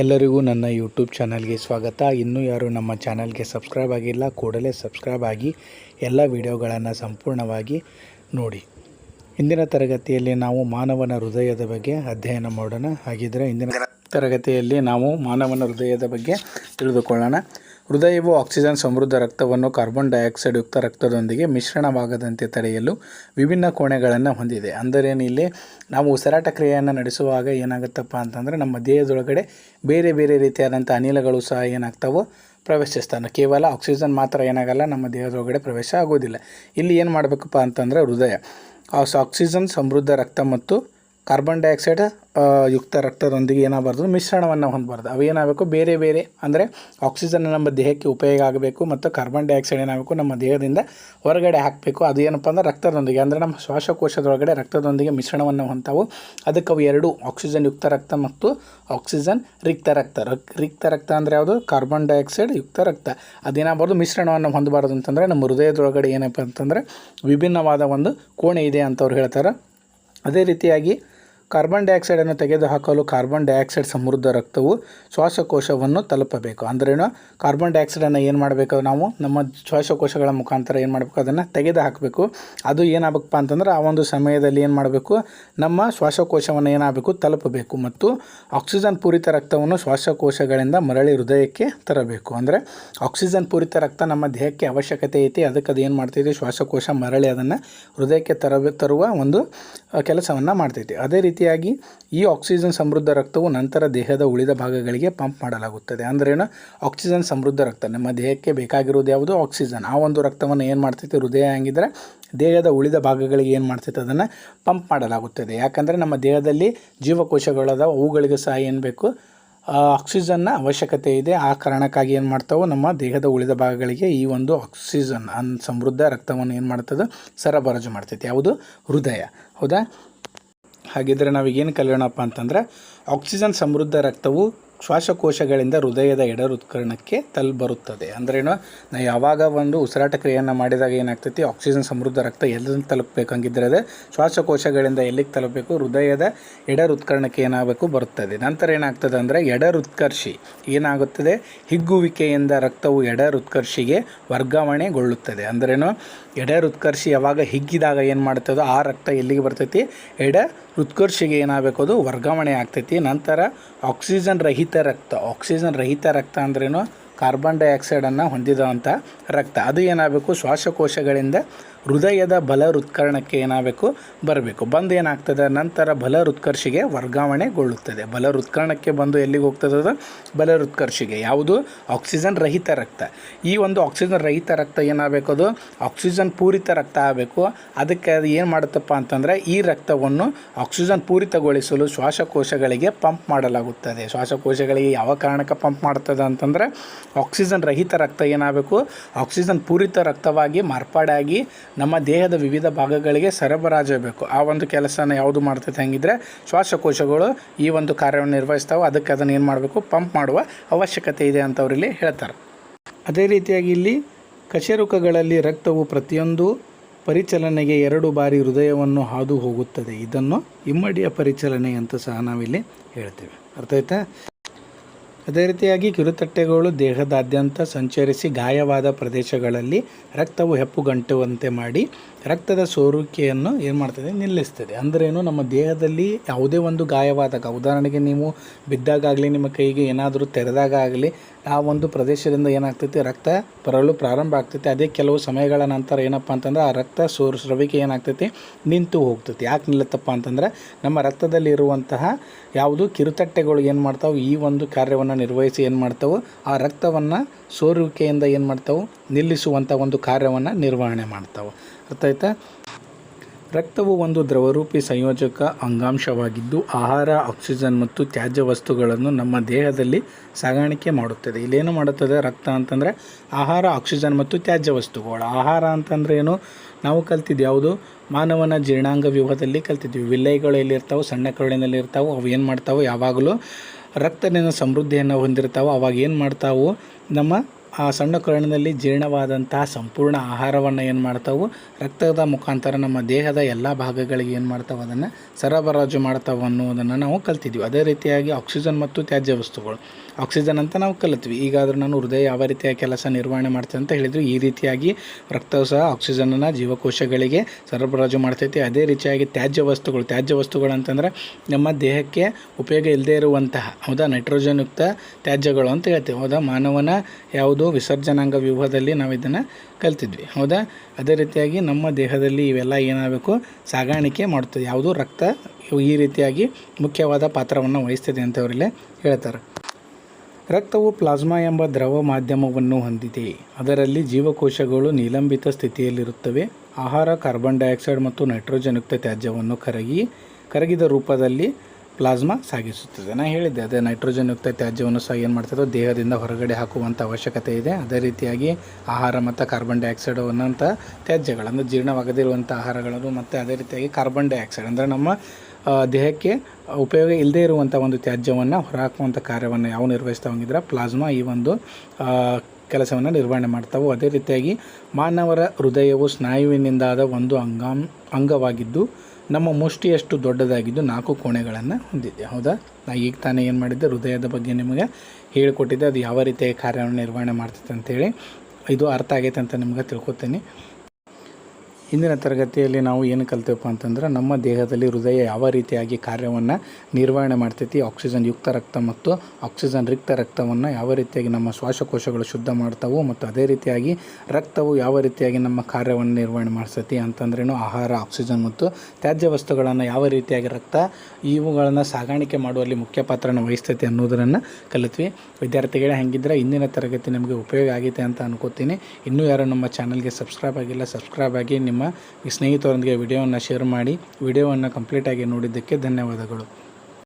ಎಲ್ಲರಿಗೂ ನನ್ನ ಯೂಟ್ಯೂಬ್ ಚಾನಲ್ಗೆ ಸ್ವಾಗತ. ಇನ್ನೂ ಯಾರು ನಮ್ಮ ಚಾನಲ್ಗೆ ಸಬ್ಸ್ಕ್ರೈಬ್ ಆಗಿಲ್ಲ, ಕೂಡಲೇ ಸಬ್ಸ್ಕ್ರೈಬ್ ಆಗಿ ಎಲ್ಲ ವಿಡಿಯೋಗಳನ್ನು ಸಂಪೂರ್ಣವಾಗಿ ನೋಡಿ. ಇಂದಿನ ತರಗತಿಯಲ್ಲಿ ನಾವು ಮಾನವನ ಹೃದಯದ ಬಗ್ಗೆ ಅಧ್ಯಯನ ಮಾಡೋಣ. ಹಾಗಿದ್ದರೆ ಇಂದಿನ ತರಗತಿಯಲ್ಲಿ ನಾವು ಮಾನವನ ಹೃದಯದ ಬಗ್ಗೆ ತಿಳಿದುಕೊಳ್ಳೋಣ. ಹೃದಯವು ಆಕ್ಸಿಜನ್ ಸಮೃದ್ಧ ರಕ್ತವನ್ನು ಕಾರ್ಬನ್ ಡೈಆಕ್ಸೈಡ್ ಯುಕ್ತ ರಕ್ತದೊಂದಿಗೆ ಮಿಶ್ರಣವಾಗದಂತೆ ತಡೆಯಲು ವಿಭಿನ್ನ ಕೋಣೆಗಳನ್ನು ಹೊಂದಿದೆ. ಅಂದರೆ ಇಲ್ಲಿ? ನಾವು ಉಸಿರಾಟ ಕ್ರಿಯೆಯನ್ನು ನಡೆಸುವಾಗ ಏನಾಗುತ್ತಪ್ಪ ಅಂತಂದರೆ ನಮ್ಮ ದೇಹದೊಳಗಡೆ ಬೇರೆ ಬೇರೆ ರೀತಿಯಾದಂಥ ಅನಿಲಗಳು ಸಹ ಏನಾಗ್ತಾವೋ ಪ್ರವೇಶಿಸ್ತಾನೆ. ಕೇವಲ ಆಕ್ಸಿಜನ್ ಮಾತ್ರ ಏನಾಗಲ್ಲ, ನಮ್ಮ ದೇಹದೊಳಗಡೆ ಪ್ರವೇಶ ಆಗೋದಿಲ್ಲ. ಇಲ್ಲಿ ಏನು ಮಾಡಬೇಕಪ್ಪ ಅಂತಂದರೆ ಹೃದಯ. ಆಕ್ಸಿಜನ್ ಸಮೃದ್ಧ ರಕ್ತ ಮತ್ತು ಕಾರ್ಬನ್ ಡೈಆಕ್ಸೈಡ್ ಯುಕ್ತ ರಕ್ತದೊಂದಿಗೆ ಏನಾಗಬಾರ್ದು? ಮಿಶ್ರಣವನ್ನು ಹೊಂದಬಾರ್ದು. ಅವು ಏನಾಗಬೇಕು? ಬೇರೆ ಬೇರೆ, ಅಂದರೆ ಆಕ್ಸಿಜನ್ ನಮ್ಮ ದೇಹಕ್ಕೆ ಉಪಯೋಗ ಆಗಬೇಕು ಮತ್ತು ಕಾರ್ಬನ್ ಡೈಆಕ್ಸೈಡ್ ಏನಾಗಬೇಕು? ನಮ್ಮ ದೇಹದಿಂದ ಹೊರಗಡೆ ಹಾಕಬೇಕು. ಅದು ಏನಪ್ಪ ಅಂದ್ರೆ ರಕ್ತದೊಂದಿಗೆ, ಅಂದರೆ ನಮ್ಮ ಶ್ವಾಸಕೋಶದೊಳಗಡೆ ರಕ್ತದೊಂದಿಗೆ ಮಿಶ್ರಣವನ್ನು ಹೊಂತಾವು ಅದಕ್ಕೆ ಅವು ಎರಡು ಆಕ್ಸಿಜನ್ ಯುಕ್ತ ರಕ್ತ ಮತ್ತು ಆಕ್ಸಿಜನ್ ರಿಕ್ತ ರಕ್ತ. ರಕ್ ರಿಕ್ತ ರಕ್ತ ಅಂದರೆ ಯಾವುದು? ಕಾರ್ಬನ್ ಡೈಆಕ್ಸೈಡ್ ಯುಕ್ತ ರಕ್ತ. ಅದೇನಾಗಬಾರ್ದು? ಮಿಶ್ರಣವನ್ನು ಹೊಂದಬಾರ್ದು ಅಂತಂದರೆ ನಮ್ಮ ಹೃದಯದೊಳಗಡೆ ಏನಪ್ಪ ಅಂತಂದರೆ ವಿಭಿನ್ನವಾದ ಒಂದು ಕೋಣೆ ಇದೆ ಅಂತ ಅವ್ರು ಹೇಳ್ತಾರೆ. ಅದೇ ರೀತಿಯಾಗಿ ಕಾರ್ಬನ್ ಡೈಆಕ್ಸೈಡನ್ನು ತೆಗೆದುಹಾಕಲು ಕಾರ್ಬನ್ ಡೈಆಕ್ಸೈಡ್ ಸಮೃದ್ಧ ರಕ್ತವು ಶ್ವಾಸಕೋಶವನ್ನು ತಲುಪಬೇಕು. ಅಂದ್ರೇನು ಕಾರ್ಬನ್ ಡೈಆಕ್ಸೈಡನ್ನು ಏನು ಮಾಡಬೇಕು ನಾವು? ನಮ್ಮ ಶ್ವಾಸಕೋಶಗಳ ಮುಖಾಂತರ ಏನು ಮಾಡಬೇಕು? ಅದನ್ನು ತೆಗೆದು ಹಾಕಬೇಕು ಅದು ಏನಾಗಬೇಕಪ್ಪ ಅಂತಂದ್ರೆ ಆ ಒಂದು ಸಮಯದಲ್ಲಿ ಏನು ಮಾಡಬೇಕು? ನಮ್ಮ ಶ್ವಾಸಕೋಶವನ್ನು ಏನಾಗಬೇಕು? ತಲುಪಬೇಕು. ಮತ್ತು ಆಕ್ಸಿಜನ್ ಪೂರಿತ ರಕ್ತವನ್ನು ಶ್ವಾಸಕೋಶಗಳಿಂದ ಮರಳಿ ಹೃದಯಕ್ಕೆ ತರಬೇಕು. ಅಂದರೆ ಆಕ್ಸಿಜನ್ ಪೂರಿತ ರಕ್ತ ನಮ್ಮ ದೇಹಕ್ಕೆ ಅವಶ್ಯಕತೆ ಐತಿ. ಅದಕ್ಕೆ ಅದು ಏನು ಮಾಡ್ತೈತಿ? ಶ್ವಾಸಕೋಶ ಮರಳಿ ಅದನ್ನು ಹೃದಯಕ್ಕೆ ತರಬೇ, ತರುವ ಒಂದು ಕೆಲಸವನ್ನು ಮಾಡ್ತೈತಿ. ಅದೇ ರೀತಿಯಾಗಿ ಈ ಆಕ್ಸಿಜನ್ ಸಮೃದ್ಧ ರಕ್ತವು ನಂತರ ದೇಹದ ಉಳಿದ ಭಾಗಗಳಿಗೆ ಪಂಪ್ ಮಾಡಲಾಗುತ್ತದೆ. ಅಂದ್ರೇನು ಆಕ್ಸಿಜನ್ ಸಮೃದ್ಧ ರಕ್ತ. ನಮ್ಮ ದೇಹಕ್ಕೆ ಬೇಕಾಗಿರೋದು ಯಾವುದು? ಆಕ್ಸಿಜನ್ ಆ ಒಂದು ರಕ್ತವನ್ನು ಏನು ಮಾಡ್ತೈತೆ? ಹೃದಯ ಹಂಗಿದ್ರೆ ದೇಹದ ಉಳಿದ ಭಾಗಗಳಿಗೆ ಏನು ಮಾಡ್ತೈತೆ? ಅದನ್ನು ಪಂಪ್ ಮಾಡಲಾಗುತ್ತದೆ. ಯಾಕಂದರೆ ನಮ್ಮ ದೇಹದಲ್ಲಿ ಜೀವಕೋಶಗಳದ ಅವುಗಳಿಗೆ ಸಹ ಏನು ಬೇಕು? ಆಕ್ಸಿಜನ್ನ ಅವಶ್ಯಕತೆ ಇದೆ. ಆ ಕಾರಣಕ್ಕಾಗಿ ಏನು ಮಾಡ್ತಾವೆ? ನಮ್ಮ ದೇಹದ ಉಳಿದ ಭಾಗಗಳಿಗೆ ಈ ಒಂದು ಆಕ್ಸಿಜನ್ ಅನ್ ಸಮೃದ್ಧ ರಕ್ತವನ್ನು ಏನು ಮಾಡ್ತದೆ? ಸರಬರಾಜು ಮಾಡ್ತೈತೆ. ಯಾವುದು? ಹೃದಯ. ಹೌದಾ? ಹಾಗಿದ್ರೆ ನಾವೀಗೇನು ಕಲಿಯೋಣಪ್ಪ ಅಂತಂದ್ರೆ ಆಕ್ಸಿಜನ್ ಸಮೃದ್ಧ ರಕ್ತವು ಶ್ವಾಸಕೋಶಗಳಿಂದ ಹೃದಯದ ಎಡ ಹೃತ್ಕರ್ಣಕ್ಕೆ ತಲ್ ಬರುತ್ತದೆ ಅಂದ್ರೇನು ಯಾವಾಗ ಒಂದು ಉಸಿರಾಟ ಕ್ರಿಯೆಯನ್ನು ಮಾಡಿದಾಗ ಏನಾಗ್ತೈತಿ? ಆಕ್ಸಿಜನ್ ಸಮೃದ್ಧ ರಕ್ತ ಎಲ್ಲ ತಲುಪಬೇಕಂಗಿದ್ರೆ ಅದು ಶ್ವಾಸಕೋಶಗಳಿಂದ ಎಲ್ಲಿಗೆ ತಲುಪಬೇಕು? ಹೃದಯದ ಎಡ ಹೃತ್ಕರ್ಣಕ್ಕೆ ಏನಾಗಬೇಕು ಬರುತ್ತದೆ ನಂತರ ಏನಾಗ್ತದೆ ಅಂದರೆ ಎಡ ಹೃತ್ಕರ್ಷಿ ಏನಾಗುತ್ತದೆ? ಹಿಗ್ಗುವಿಕೆಯಿಂದ ರಕ್ತವು ಎಡ ಹೃತ್ಕರ್ಷಿಗೆ ವರ್ಗಾವಣೆಗೊಳ್ಳುತ್ತದೆ. ಅಂದ್ರೇನು ಎಡ ಹೃತ್ಕರ್ಷಿ ಯಾವಾಗ ಹಿಗ್ಗಿದಾಗ ಏನು ಮಾಡ್ತದೋ ಆ ರಕ್ತ ಎಲ್ಲಿಗೆ ಬರ್ತೈತಿ? ಎಡ ಹೃತ್ಕರ್ಷಿಗೆ ಏನಾಗಬೇಕು? ಅದು ವರ್ಗಾವಣೆ ಆಗ್ತೈತಿ. ನಂತರ ಆಕ್ಸಿಜನ್ ರಹಿತ ರಕ್ತ ಆಕ್ಸಿಜನ್ ರಹಿತ ರಕ್ತ ಅಂದ್ರೇನು? ಕಾರ್ಬನ್ ಡೈಆಕ್ಸೈಡನ್ನು ಹೊಂದಿದಂಥ ರಕ್ತ. ಅದು ಏನಾಗಬೇಕು? ಶ್ವಾಸಕೋಶಗಳಿಂದ ಹೃದಯದ ಬಲ ಹೃತ್ಕರ್ಣಕ್ಕೆ ಏನಾಗಬೇಕು? ಬರಬೇಕು. ಬಂದು ಏನಾಗ್ತದೆ? ನಂತರ ಬಲ ಹೃತ್ಕರ್ಷಿಗೆ ವರ್ಗಾವಣೆಗೊಳ್ಳುತ್ತದೆ. ಬಲ ಹೃತ್ಕರ್ಣಕ್ಕೆ ಬಂದು ಎಲ್ಲಿಗೆ ಹೋಗ್ತದೆ ಅದು? ಬಲ ಹೃತ್ಕರ್ಷಿಗೆ ಯಾವುದು? ಆಕ್ಸಿಜನ್ ರಹಿತ ರಕ್ತ. ಈ ಒಂದು ಆಕ್ಸಿಜನ್ ರಹಿತ ರಕ್ತ ಏನಾಗಬೇಕು ಅದು? ಆಕ್ಸಿಜನ್ ಪೂರಿತ ರಕ್ತ ಆಗಬೇಕು. ಅದಕ್ಕೆ ಅದು ಏನು ಮಾಡುತ್ತಪ್ಪ ಅಂತಂದರೆ ಈ ರಕ್ತವನ್ನು ಆಕ್ಸಿಜನ್ ಪೂರಿತಗೊಳಿಸಲು ಶ್ವಾಸಕೋಶಗಳಿಗೆ ಪಂಪ್ ಮಾಡಲಾಗುತ್ತದೆ. ಶ್ವಾಸಕೋಶಗಳಿಗೆ ಯಾವ ಕಾರಣಕ್ಕೆ ಪಂಪ್ ಮಾಡ್ತದೆ ಅಂತಂದರೆ ಆಕ್ಸಿಜನ್ ರಹಿತ ರಕ್ತ ಏನಾಗಬೇಕು? ಆಕ್ಸಿಜನ್ ಪೂರಿತ ರಕ್ತವಾಗಿ ಮಾರ್ಪಾಡಾಗಿ ನಮ್ಮ ದೇಹದ ವಿವಿಧ ಭಾಗಗಳಿಗೆ ಸರಬರಾಜಬೇಕು ಆ ಒಂದು ಕೆಲಸನ ಯಾವುದು ಮಾಡ್ತೈತೆ ಹಂಗಿದ್ರೆ ಶ್ವಾಸಕೋಶಗಳು ಈ ಒಂದು ಕಾರ್ಯವನ್ನು ನಿರ್ವಹಿಸ್ತಾವೆ. ಅದಕ್ಕೆ ಅದನ್ನು ಏನು ಮಾಡಬೇಕು? ಪಂಪ್ ಮಾಡುವ ಅವಶ್ಯಕತೆ ಇದೆ ಅಂತ ಅವರಿಲ್ಲಿ ಹೇಳ್ತಾರೆ. ಅದೇ ರೀತಿಯಾಗಿ ಇಲ್ಲಿ ಕಶೇರುಕಗಳಲ್ಲಿ ರಕ್ತವು ಪ್ರತಿಯೊಂದು ಪರಿಚಲನೆಗೆ ಎರಡು ಬಾರಿ ಹೃದಯವನ್ನು ಹಾದು ಹೋಗುತ್ತದೆ. ಇದನ್ನು ಇಮ್ಮಡಿಯ ಪರಿಚಲನೆ ಅಂತ ಸಹ ನಾವಿಲ್ಲಿ ಹೇಳ್ತೇವೆ. ಅರ್ಥ ಆಯ್ತಾ? ಅದೇ ರೀತಿಯಾಗಿ ಕಿರುತಟ್ಟೆಗಳು ದೇಹದಾದ್ಯಂತ ಸಂಚರಿಸಿ ಗಾಯವಾದ ಪ್ರದೇಶಗಳಲ್ಲಿ ರಕ್ತವು ಹೆಪ್ಪುಗಂಟುವಂತೆ ಮಾಡಿ ರಕ್ತದ ಸೋರುವಿಕೆಯನ್ನು ಏನು ಮಾಡ್ತದೆ? ನಿಲ್ಲಿಸ್ತದೆ. ಅಂದ್ರೇನು ನಮ್ಮ ದೇಹದಲ್ಲಿ ಯಾವುದೇ ಒಂದು ಗಾಯವಾದಾಗ, ಉದಾಹರಣೆಗೆ ನೀವು ಬಿದ್ದಾಗಲಿ ನಿಮ್ಮ ಕೈಗೆ ಏನಾದರೂ ತೆರೆದಾಗ ಆಗಲಿ ಆ ಒಂದು ಪ್ರದೇಶದಿಂದ ಏನಾಗ್ತೈತಿ? ರಕ್ತ ಬರಲು ಪ್ರಾರಂಭ ಆಗ್ತೈತಿ. ಅದೇ ಕೆಲವು ಸಮಯಗಳ ನಂತರ ಏನಪ್ಪ ಅಂತಂದ್ರೆ, ಆ ರಕ್ತ ಸೋರು, ಸ್ರವಿಕೆ ಏನಾಗ್ತೈತಿ? ನಿಂತು ಹೋಗ್ತೈತಿ. ಯಾಕೆ ನಿಲ್ಲತ್ತಪ್ಪ ಅಂತಂದ್ರೆ, ನಮ್ಮ ರಕ್ತದಲ್ಲಿ ಇರುವಂತಹ ಯಾವುದು ಕಿರುತಟ್ಟೆಗಳು ಏನು ಮಾಡ್ತಾವೆ? ಈ ಒಂದು ಕಾರ್ಯವನ್ನು ನಿರ್ವಹಿಸಿ ಏನು ಮಾಡ್ತಾವೆ? ಆ ರಕ್ತವನ್ನು ಸೋರುವಿಕೆಯಿಂದ ಏನು ಮಾಡ್ತಾವೆ? ನಿಲ್ಲಿಸುವಂಥ ಒಂದು ಕಾರ್ಯವನ್ನು ನಿರ್ವಹಣೆ ಮಾಡ್ತಾವೆ. ಆಯ್ತಾ ರಕ್ತವು ಒಂದು ದ್ರವರೂಪಿ ಸಂಯೋಜಕ ಅಂಗಾಂಶವಾಗಿದ್ದು ಆಹಾರ, ಆಕ್ಸಿಜನ್ ಮತ್ತು ತ್ಯಾಜ್ಯ ವಸ್ತುಗಳನ್ನು ನಮ್ಮ ದೇಹದಲ್ಲಿ ಸಾಗಾಣಿಕೆ ಮಾಡುತ್ತದೆ. ಇಲ್ಲೇನು ಮಾಡುತ್ತದೆ? ರಕ್ತ ಅಂತಂದರೆ ಆಹಾರ, ಆಕ್ಸಿಜನ್ ಮತ್ತು ತ್ಯಾಜ್ಯ ವಸ್ತುಗಳು. ಆಹಾರ ಅಂತಂದ್ರೆ ಏನು? ನಾವು ಕಲ್ತಿದ್ದು ಯಾವುದು? ಮಾನವನ ಜೀರ್ಣಾಂಗ ವ್ಯೂಹದಲ್ಲಿ ಕಲ್ತಿದ್ವಿ. ವಿಲ್ಲೈಗಳು ಎಲ್ಲಿರ್ತಾವೆ, ಸಣ್ಣ ಕರುಳಿನಲ್ಲಿ ಇರ್ತಾವೆ, ಅವು ಏನು ಮಾಡ್ತಾವೆ ಯಾವಾಗಲೂ ರಕ್ತದಿಂದ ಸಮೃದ್ಧಿಯನ್ನು ಹೊಂದಿರ್ತಾವೆ, ಅವಾಗ ಏನು ಮಾಡ್ತಾವೆ? ನಮ್ಮ ಆ ಸಣ್ಣ ಕರುಳಿನಲ್ಲಿ ಜೀರ್ಣವಾದಂತಹ ಸಂಪೂರ್ಣ ಆಹಾರವನ್ನು ಏನು ಮಾಡ್ತಾವು? ರಕ್ತದ ಮುಖಾಂತರ ನಮ್ಮ ದೇಹದ ಎಲ್ಲ ಭಾಗಗಳಿಗೆ ಏನು ಮಾಡ್ತಾವೆ? ಅದನ್ನು ಸರಬರಾಜು ಮಾಡ್ತಾವೆ ಅನ್ನೋದನ್ನು ನಾವು ಕಲ್ತಿದ್ವಿ. ಅದೇ ರೀತಿಯಾಗಿ ಆಕ್ಸಿಜನ್ ಮತ್ತು ತ್ಯಾಜ್ಯ ವಸ್ತುಗಳು. ಆಕ್ಸಿಜನ್ ಅಂತ ನಾವು ಕಲಿತ್ವಿ. ಈಗಾದರೂ ನಾನು ಹೃದಯ ಯಾವ ರೀತಿಯ ಕೆಲಸ ನಿರ್ವಹಣೆ ಮಾಡ್ತೇನೆ ಅಂತ ಹೇಳಿದ್ರು. ಈ ರೀತಿಯಾಗಿ ರಕ್ತವು ಸಹ ಆಕ್ಸಿಜನನ್ನು ಜೀವಕೋಶಗಳಿಗೆ ಸರಬರಾಜು ಮಾಡ್ತೈತಿ. ಅದೇ ರೀತಿಯಾಗಿ ತ್ಯಾಜ್ಯ ವಸ್ತುಗಳು. ತ್ಯಾಜ್ಯ ವಸ್ತುಗಳು ಅಂತಂದರೆ ನಮ್ಮ ದೇಹಕ್ಕೆ ಉಪಯೋಗ ಇಲ್ಲದೇ ಇರುವಂತಹ, ಹೌದಾ? ನೈಟ್ರೋಜನ್ಯುಕ್ತ ತ್ಯಾಜ್ಯಗಳು ಅಂತ ಹೇಳ್ತೀವಿ. ಹೌದಾ? ಮಾನವನ ಯಾವುದು? ವಿಸರ್ಜನಾಂಗ ವ್ಯೂಹದಲ್ಲಿ ನಾವು ಇದನ್ನು ಕಲ್ತಿದ್ವಿ. ಹೌದಾ? ಅದೇ ರೀತಿಯಾಗಿ ನಮ್ಮ ದೇಹದಲ್ಲಿ ಇವೆಲ್ಲ ಏನಾಗಬೇಕು? ಸಾಗಾಣಿಕೆ ಮಾಡುತ್ತದೆ ಯಾವುದು? ರಕ್ತ. ಈ ರೀತಿಯಾಗಿ ಮುಖ್ಯವಾದ ಪಾತ್ರವನ್ನು ವಹಿಸ್ತದೆ ಅಂತ ಅವರಲ್ಲೇ ಹೇಳ್ತಾರೆ. ರಕ್ತವು ಪ್ಲಾಸ್ಮಾ ಎಂಬ ದ್ರವ ಮಾಧ್ಯಮವನ್ನು ಹೊಂದಿದೆ. ಅದರಲ್ಲಿ ಜೀವಕೋಶಗಳು ನಿಲಂಬಿತ ಸ್ಥಿತಿಯಲ್ಲಿರುತ್ತವೆ. ಆಹಾರ, ಕಾರ್ಬನ್ ಡೈಆಕ್ಸೈಡ್ ಮತ್ತು ನೈಟ್ರೋಜನ್ಯುಕ್ತ ತ್ಯಾಜ್ಯವನ್ನು ಕರಗಿ, ಕರಗಿದ ರೂಪದಲ್ಲಿ ಪ್ಲಾಸ್ಮಾ ಸಾಗಿಸುತ್ತದೆ. ನಾನು ಹೇಳಿದ್ದೆ, ಅದೇ ನೈಟ್ರೋಜನ್ ಯುಕ್ತ ತ್ಯಾಜ್ಯವನ್ನು ಸಹ ಏನು ಮಾಡ್ತದೆ ದೇಹದಿಂದ ಹೊರಗಡೆ ಹಾಕುವಂಥ ಅವಶ್ಯಕತೆ ಇದೆ. ಅದೇ ರೀತಿಯಾಗಿ ಆಹಾರ ಮತ್ತು ಕಾರ್ಬನ್ ಡೈಆಕ್ಸೈಡ್ ಅನ್ನೋಂಥ ತ್ಯಾಜ್ಯಗಳು, ಅಂದರೆ ಜೀರ್ಣವಾಗದಿರುವಂಥ ಆಹಾರಗಳನ್ನು ಮತ್ತು ಅದೇ ರೀತಿಯಾಗಿ ಕಾರ್ಬನ್ ಡೈಆಕ್ಸೈಡ್ ಅಂದರೆ ನಮ್ಮ ದೇಹಕ್ಕೆ ಉಪಯೋಗ ಇಲ್ಲದೇ ಇರುವಂಥ ಒಂದು ತ್ಯಾಜ್ಯವನ್ನು ಹೊರಹಾಕುವಂಥ ಕಾರ್ಯವನ್ನು ಯಾವ ನಿರ್ವಹಿಸ್ತಾ ಹೋಗಿದ್ರೆ, ಪ್ಲಾಸ್ಮಾ ಈ ಒಂದು ಕೆಲಸವನ್ನು ನಿರ್ವಹಣೆ ಮಾಡ್ತಾವೆ. ಅದೇ ರೀತಿಯಾಗಿ ಮಾನವರ ಹೃದಯವು ಸ್ನಾಯುವಿನಿಂದಾದ ಒಂದು ಅಂಗಾಂ, ಅಂಗವಾಗಿದ್ದು ನಮ್ಮ ಮುಷ್ಟಿಯಷ್ಟು ದೊಡ್ಡದಾಗಿದ್ದು ನಾಲ್ಕು ಕೋಣೆಗಳನ್ನು ಹೊಂದಿದೆ. ಹೌದಾ? ನಾ ಈಗ ತಾನೇ ಏನು ಮಾಡಿದ್ದೆ? ಹೃದಯದ ಬಗ್ಗೆ ನಿಮಗೆ ಹೇಳಿಕೊಟ್ಟಿದ್ದೆ. ಅದು ಯಾವ ರೀತಿಯ ಕಾರ್ಯವನ್ನು ನಿರ್ವಹಣೆ ಮಾಡ್ತೈತೆ ಅಂತೇಳಿ. ಇದು ಅರ್ಥ ಆಗೈತೆ ಅಂತ ನಿಮ್ಗೆ ತಿಳ್ಕೊತೀನಿ. ಇಂದಿನ ತರಗತಿಯಲ್ಲಿ ನಾವು ಏನು ಕಲ್ತೇವಪ್ಪ ಅಂತಂದ್ರೆ ನಮ್ಮ ದೇಹದಲ್ಲಿ ಹೃದಯ ಯಾವ ರೀತಿಯಾಗಿ ಕಾರ್ಯವನ್ನು ನಿರ್ವಹಣೆ ಮಾಡ್ತೈತಿ ಆಕ್ಸಿಜನ್ ಯುಕ್ತ ರಕ್ತ ಮತ್ತು ಆಕ್ಸಿಜನ್ ರಿಕ್ತ ರಕ್ತವನ್ನು ಯಾವ ರೀತಿಯಾಗಿ ನಮ್ಮ ಶ್ವಾಸಕೋಶಗಳು ಶುದ್ಧ ಮಾಡ್ತಾವು ಮತ್ತು ಅದೇ ರೀತಿಯಾಗಿ ರಕ್ತವು ಯಾವ ರೀತಿಯಾಗಿ ನಮ್ಮ ಕಾರ್ಯವನ್ನು ನಿರ್ವಹಣೆ ಮಾಡಿಸ್ತೈತಿ ಅಂತಂದ್ರೇನು ಆಹಾರ ಆಕ್ಸಿಜನ್ ಮತ್ತು ತ್ಯಾಜ್ಯ ವಸ್ತುಗಳನ್ನು ಯಾವ ರೀತಿಯಾಗಿ ರಕ್ತ ಇವುಗಳನ್ನು ಸಾಗಾಣಿಕೆ ಮಾಡುವಲ್ಲಿ ಮುಖ್ಯ ಪಾತ್ರನ ವಹಿಸ್ತೈತಿ ಅನ್ನೋದನ್ನು ಕಲಿತ್ವಿ. ವಿದ್ಯಾರ್ಥಿಗಳೇ ಹಾಗಿದ್ದರೆ ಇಂದಿನ ತರಗತಿ ನಿಮಗೆ ಉಪಯೋಗ ಆಗೈತೆ ಅಂತ ಅನ್ಕೋತೀನಿ. ಇನ್ನೂ ಯಾರು ನಮ್ಮ ಚಾನಲ್ಗೆ ಸಬ್ಸ್ಕ್ರೈಬ್ ಆಗಿಲ್ಲ ಸಬ್ಸ್ಕ್ರೈಬ್ ಆಗಿ ನಿಮ್ಮ ಸ್ನೇಹಿತರೊಂದಿಗೆ ವಿಡಿಯೋವನ್ನು ಶೇರ್ ಮಾಡಿ ವಿಡಿಯೋವನ್ನು ಕಂಪ್ಲೀಟಾಗಿ ನೋಡಿದ್ದಕ್ಕೆ ಧನ್ಯವಾದಗಳು.